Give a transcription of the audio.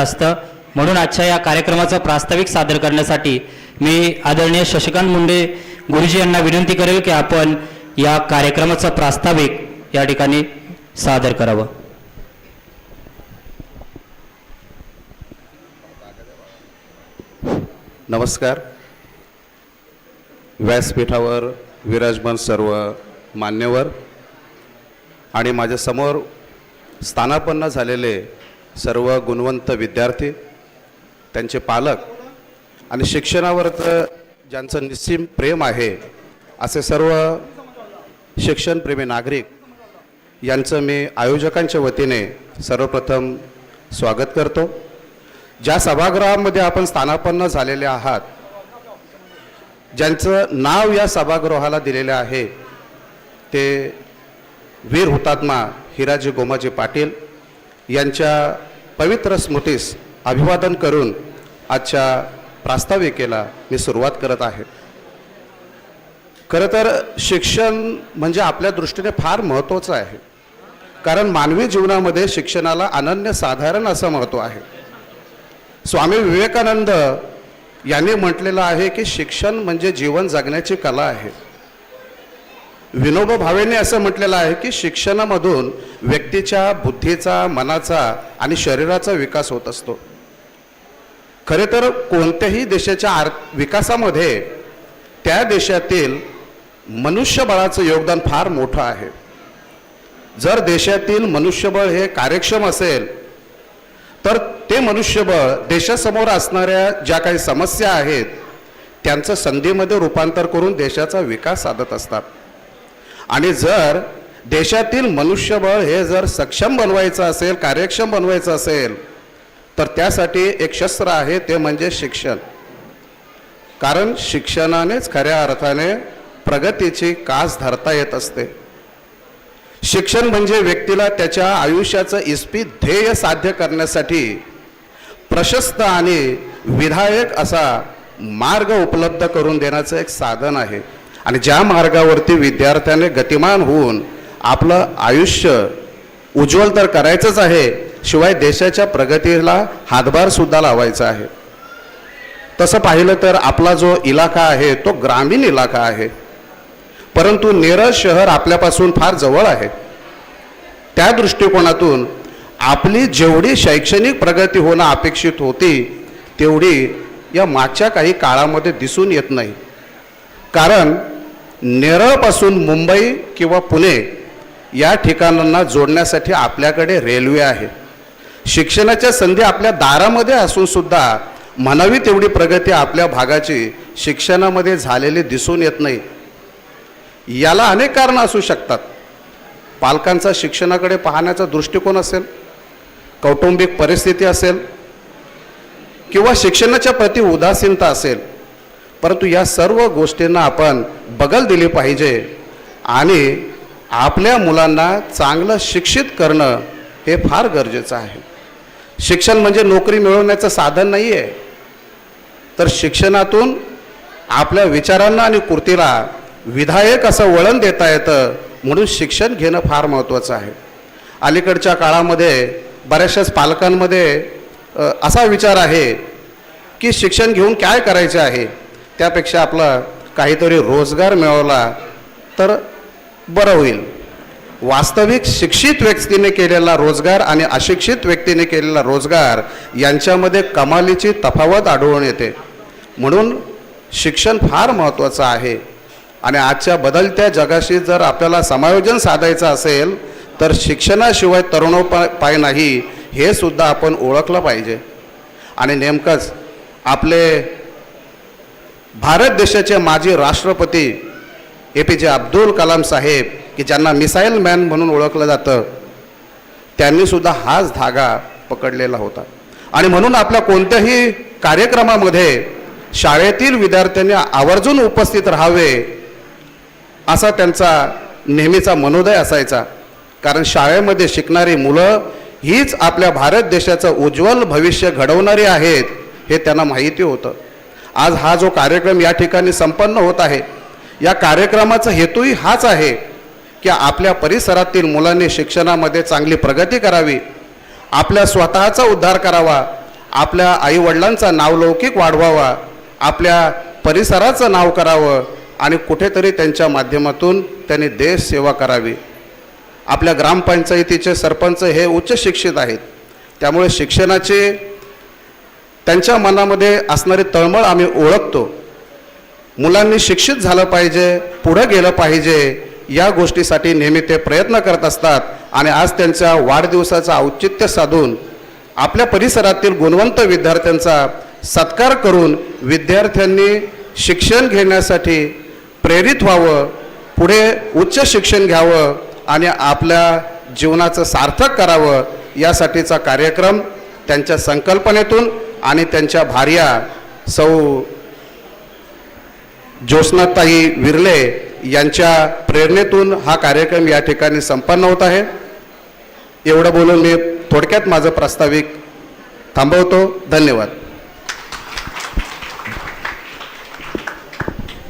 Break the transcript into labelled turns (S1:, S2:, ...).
S1: असतं. म्हणून आजच्या या कार्यक्रमाचं प्रास्ताविक सादर करण्यासाठी मी आदरणीय शशिकांत मुंडे गुरुजी यांना विनंती करेल की आपण या कार्यक्रमाचं प्रास्ताविक या ठिकाणी सादर करावं.
S2: नमस्कार. व्यासपीठावर विराजमान सर्व मान्यवर आणि माझ्यासमोर स्थानापन्न झालेले सर्व गुणवंत विद्यार्थी त्यांचे पालक आणि शिक्षणावरचं ज्यांचं निस्सीम प्रेम आहे असे सर्व शिक्षणप्रेमी नागरिक यांचं मी आयोजकांच्या वतीने सर्वप्रथम स्वागत करतो. ज्या सभागृहामध्ये आपण स्थानापन्न झालेले आहात ज्यांचं नाव या सभागृहाला दिलेलं आहे ते वीर हुतात्मा हिराजी गोमाजी पाटील यांच्या पवित्र स्मृतीस अभिवादन करून आजच्या प्रास्ताविकेला मी सुरुवात करत आहे. खरं तर शिक्षण म्हणजे आपल्या दृष्टीने फार महत्त्वाचं आहे. कारण मानवी जीवनामध्ये शिक्षणाला अनन्यसाधारण असं महत्त्व आहे. स्वामी विवेकानंद यांनी म्हटलेलं आहे की शिक्षण म्हणजे जीवन जगण्याची कला आहे. विनोबा भावेने असं म्हटलेलं आहे की शिक्षणामधून व्यक्तीच्या बुद्धीचा मनाचा आणि शरीराचा विकास होत असतो. खरे तर कोणत्याही देशाच्या आर विकासामध्ये त्या देशातील मनुष्यबळाचं योगदान फार मोठं आहे. जर देशातील मनुष्यबळ हे कार्यक्षम असेल तर ते मनुष्यबळ देशासमोर असणाऱ्या ज्या काही समस्या आहेत त्यांचं संधीमध्ये रूपांतर करून देशाचा विकास साधत असतात. आणि जर देशातील मनुष्यबळ हे जर सक्षम बनवायचं असेल कार्यक्षम बनवायचं असेल तर त्यासाठी एक शस्त्र आहे ते म्हणजे शिक्षण. कारण शिक्षणानेच खऱ्या अर्थाने प्रगतीची कास धरता येत असते. शिक्षण म्हणजे व्यक्तीला त्याच्या आयुष्याचं इस्पित ध्येय साध्य करण्यासाठी प्रशस्त आणि विधायक असा मार्ग उपलब्ध करून देण्याचं एक साधन आहे. आणि ज्या मार्गावरती विद्यार्थ्याने गतिमान होऊन आपलं आयुष्य उज्ज्वल तर करायचंच आहे शिवाय देशाच्या प्रगतीला हातभारसुद्धा लावायचा आहे. तसं पाहिलं तर आपला जो इलाका आहे तो ग्रामीण इलाका आहे. परंतु नेरळ शहर आपल्यापासून फार जवळ आहे. त्या दृष्टिकोनातून आपली जेवढी शैक्षणिक प्रगती होणं अपेक्षित होती तेवढी या मागच्या काही काळामध्ये दिसून येत नाही. कारण नेरळपासून मुंबई किंवा पुणे या ठिकाणांना जोडण्यासाठी आपल्याकडे रेल्वे आहे. शिक्षणाच्या संधी आपल्या दारामध्ये असूनसुद्धा म्हणावी तेवढी प्रगती आपल्या भागाची शिक्षणामध्ये झालेली दिसून येत नाही. याला अनेक कारणं असू शकतात. पालकांचा शिक्षणाकडे पाहण्याचा दृष्टिकोन असेल कौटुंबिक परिस्थिती असेल किंवा शिक्षणाच्या प्रति उदासीनता असेल परंतु या सर्व गोष्टींना आपण बगल दिली पाहिजे आणि आपल्या मुलांना चांगलं शिक्षित करणं हे फार गरजेचं आहे. शिक्षण म्हणजे नोकरी मिळवण्याचं साधन नाही आहे तर शिक्षणातून आपल्या विचारांना आणि कृतीला विधायक असं वळण देता येतं म्हणून शिक्षण घेणं फार महत्त्वाचं आहे. अलीकडच्या काळामध्ये बऱ्याचशाच पालकांमध्ये असा विचार आहे की शिक्षण घेऊन काय करायचे आहे? त्यापेक्षा आपला काहीतरी रोजगार मिळवला तर बरं होईल. वास्तविक शिक्षित व्यक्तीने केलेला रोजगार आणि अशिक्षित व्यक्तीने केलेला रोजगार यांच्यामध्ये कमालीची तफावत आढळून येते. म्हणून शिक्षण फार महत्त्वाचं आहे. आणि आजच्या बदलत्या जगाशी जर आपल्याला समायोजन साधायचं असेल तर शिक्षणाशिवाय तरुणोपाय नाही हे सुद्धा आपण ओळखलं पाहिजे. आणि नेमकंच आपले भारत देशाचे माजी राष्ट्रपती ए पी जे अब्दुल कलाम साहेब की ज्यांना मिसाईल मॅन म्हणून ओळखलं जातं त्यांनीसुद्धा हाच धागा पकडलेला होता. आणि म्हणून आपल्या कोणत्याही कार्यक्रमामध्ये शाळेतील विद्यार्थ्यांनी आवर्जून उपस्थित राहावे असा त्यांचा नेहमीचा मनोदय असायचा. कारण शाळेमध्ये शिकणारी मुलं हीच आपल्या भारत देशाचं उज्ज्वल भविष्य घडवणारी आहेत हे त्यांना माहिती होतं. आज हा जो कार्यक्रम या ठिकाणी संपन्न होत आहे या कार्यक्रमाचा हेतूही हाच आहे की आपल्या परिसरातील मुलांनी शिक्षणामध्ये चांगली प्रगती करावी आपल्या स्वतःचा उद्धार करावा आपल्या आईवडिलांचा नावलौकिक वाढवावा आपल्या परिसराचं नाव करावं आणि कुठेतरी त्यांच्या माध्यमातून त्यांनी देश सेवा करावी. आपल्या ग्रामपंचायतीचे सरपंच हे उच्च शिक्षित आहेत. त्यामुळे शिक्षणाचे त्यांच्या मनामध्ये असणारी तळमळ आम्ही ओळखतो. मुलांनी शिक्षित झालं पाहिजे पुढं गेलं पाहिजे या गोष्टीसाठी नेहमी ते प्रयत्न करत असतात आणि आज त्यांच्या वाढदिवसाचं औचित्य साधून आपल्या परिसरातील गुणवंत विद्यार्थ्यांचा सत्कार करून विद्यार्थ्यांनी शिक्षण घेण्यासाठी प्रेरित व्हावं पुढे उच्च शिक्षण घ्यावं आणि आपल्या जीवनाचं सार्थक करावं यासाठीचा कार्यक्रम त्यांच्या संकल्पनेतून आणि त्यांच्या भार्या सौ ज्योत्स्नाताई विरले यांच्या प्रेरणेतून हा कार्यक्रम या ठिकाणी संपन्न होत आहे. एवढं बोलून मी थोडक्यात माझं प्रास्ताविक थांबवतो. धन्यवाद.